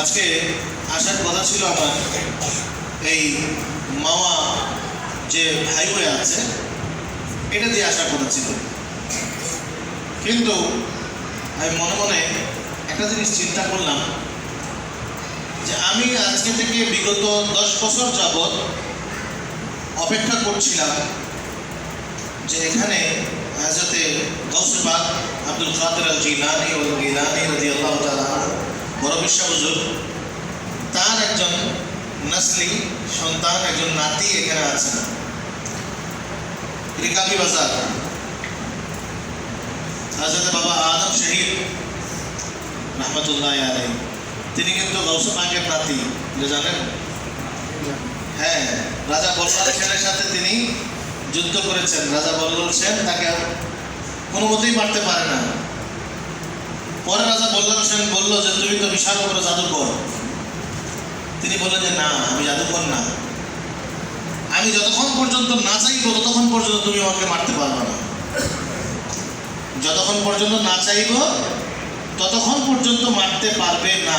আজকে আসার কথা ছিল আমার এই মাওয়া যে হাইওয়ে আছে, এটা দিয়ে আসার কথা ছিল। কিন্তু আমি মনে মনে একটা জিনিস চিন্তা করলাম যে আমি আজকে থেকে বিগত দশ বছর যাবৎ অপেক্ষা করছিলাম যে এখানে হাজরতে গৌসবাগ আব্দুল কাদের আল জিলানি ও গিলানি রাজি আল্লাহ তালা বড় বিশ্বা তার একজন নসলি, সন্তান, একজন নাতি এখানে আছেন রিকাবি বাজার। হাজরতে বাবা আদম শহীদ, রহমতুল্লাহ আলাই তিনি কিন্তু গৌসে পাকের নাতি, এটা জানেন? হ্যাঁ রাজা বল্লাল সেনের সাথে তিনি যুদ্ধ করেছেন। রাজা বল্লাল সেন তাকে কোনো মতেই মারতে পারে না। পরে রাজা বল্লাল সেন বলল যে, তুমি তো বিশাল বড় জাদুকর। তিনি বললেন যে, না, আমি জাদুকর না। আমি যতক্ষণ পর্যন্ত না চাইব, ততক্ষণ পর্যন্ত তুমি আমাকে মারতে পারবে না। যতক্ষণ পর্যন্ত না চাইব, ততক্ষণ পর্যন্ত মারতে পারবে না।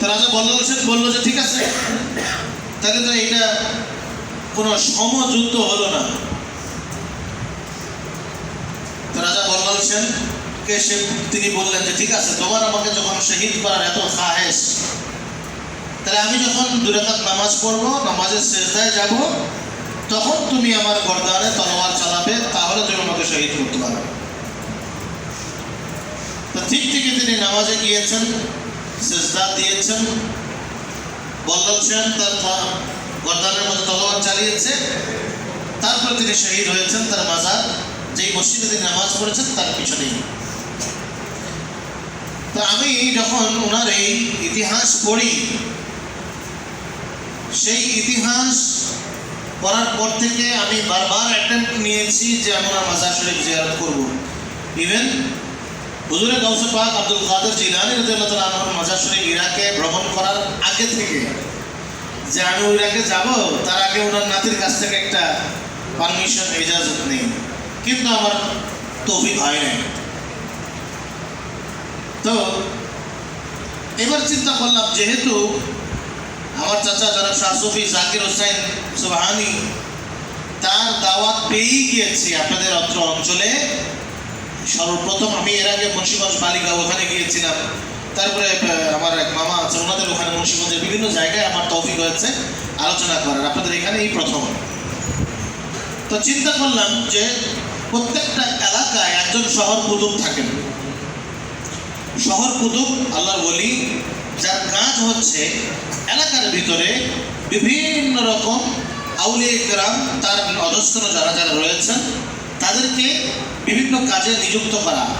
তো রাজা বল্লাল সেন বলল যে, ঠিক আছে। তাহলে তো এটা কোনো সমযুদ্ধ হলো না তো সে, তিনি বললেন যে, ঠিক আছে, তোমার আমাকে যখন শহীদ করার এত খাহেস তাহলে আমি যখন দুরাকাত নামাজ পড়ব, নামাজের শেষদায় যাব, তখন তুমি আমার গর্দানে তলোয়ার চালাবে, তাহলে তুমি আমাকে শহীদ করতে পারবে। ঠিক থেকে তিনি নামাজে গিয়েছেন, সেজদা দিয়েছেন বল্লভ তার গর্দানের মধ্যে তলোয়ার চালিয়েছে তারপর তিনি শহীদ হয়েছেন, তার মাজার, যেই মসজিদে তিনি নামাজ পড়েছেন, তার পিছনেই। তো আমি যখন ওনার এই ইতিহাস পড়ি, সেই ইতিহাস পড়ার পর থেকে আমি বারবার অ্যাটেম্প নিয়েছি যে আমি ওনার মাজার শরীফ জিয়ারত করব। ইভেন হুজুরে গৌসে পাক আব্দুল কাদের জিলানি রাদিয়াল্লাহু তাআলা আনহুর মাজার শরীফ ইরাকে ভ্রমণ করার আগে থেকে, যে আমি ইরাকে যাব, তার আগে ওনার নাতির কাছ থেকে একটা পারমিশন, ইজাজত নেই। কিন্তু আমার তৌফিক হয় নাই। তো এবার চিন্তা করলাম, যেহেতু আমার চাচা যারা শাহসফি জাকির হোসেন সুবাহানি, তার দাওয়াত পেয়েই গিয়েছি আপনাদের অত্র অঞ্চলে। সর্বপ্রথম আমি এর আগে মুন্সিগঞ্জ বালিগাঁও ওখানে গিয়েছিলাম। তারপরে আমার এক মামা আছে, ওনাদের ওখানে মুন্সিগঞ্জের বিভিন্ন জায়গায় আমার তৌফিক হয়েছে। আলোচনা করার, আপনাদের এখানে এই প্রথম। তো চিন্তা করলাম যে প্রত্যেকটা এলাকায় একজন শহর কুতুব থাকেন। শহর কুতুব, আল্লাহর বলি যার কাজ হচ্ছে এলাকার ভিতরে বিভিন্ন রকম আউলিয়া গ্রাম তার অধস্থন যারা যারা রয়েছেন, তাদেরকে বিভিন্ন কাজে নিযুক্ত করা।